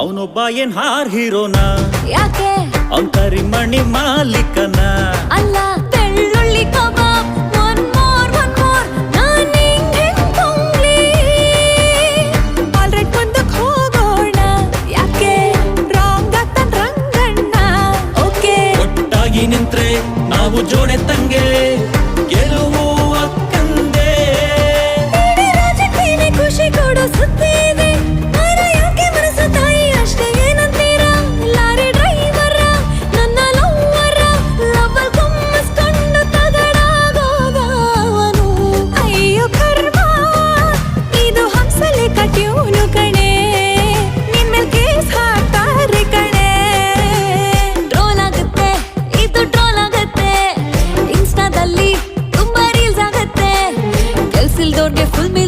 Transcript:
ಅವನೊಬ್ಬ ಏನ್ ಹಾರ್ ಹೀರೋನ? ಯಾಕೆ? ಅವನ್ ಕರಿಮಣಿ ಮಾಲೀಕನ? ಅಲ್ಲ ಬೆಳ್ಳುಳ್ಳಿ ಕಬಾಬ್ ಹೋಗೋಣ. ಯಾಕೆ? ರಂಗಣ್ಣ. ಓಕೆ ಒಟ್ಟಾಗಿ ನಿಂತ್ರೆ ನಾವು ಜೋಡೆ ತಂಗೆ. छोड़ के फुल में